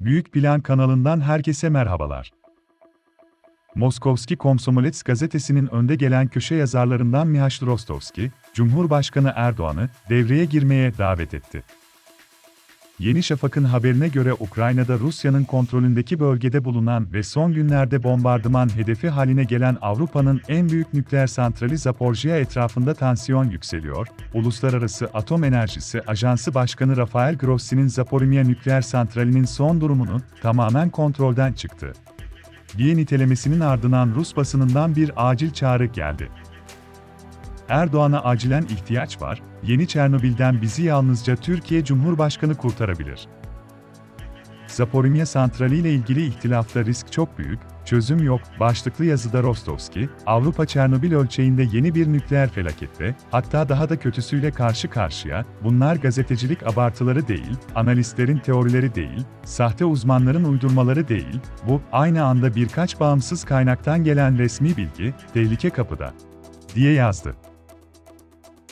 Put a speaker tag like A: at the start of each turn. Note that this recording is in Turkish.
A: Büyük Plan kanalından herkese merhabalar. Moskovski Komsomolets gazetesinin önde gelen köşe yazarlarından Mihail Rostovski, Cumhurbaşkanı Erdoğan'ı devreye girmeye davet etti. Yeni Şafak'ın haberine göre Ukrayna'da Rusya'nın kontrolündeki bölgede bulunan ve son günlerde bombardıman hedefi haline gelen Avrupa'nın en büyük nükleer santrali Zaporjye etrafında tansiyon yükseliyor. Uluslararası Atom Enerjisi Ajansı Başkanı Rafael Grossi'nin Zaporimya nükleer santralinin son durumunu tamamen kontrolden çıktı diye nitelemesinin ardından Rus basınından bir acil çağrı geldi. Erdoğan'a acilen ihtiyaç var, yeni Çernobil'den bizi yalnızca Türkiye Cumhurbaşkanı kurtarabilir. Zaporimya santrali ile ilgili ihtilafta risk çok büyük, çözüm yok, başlıklı yazıda Rostovski, Avrupa Çernobil ölçeğinde yeni bir nükleer felakette, hatta daha da kötüsüyle karşı karşıya, bunlar gazetecilik abartıları değil, analistlerin teorileri değil, sahte uzmanların uydurmaları değil, bu, aynı anda birkaç bağımsız kaynaktan gelen resmi bilgi, tehlike kapıda, diye yazdı.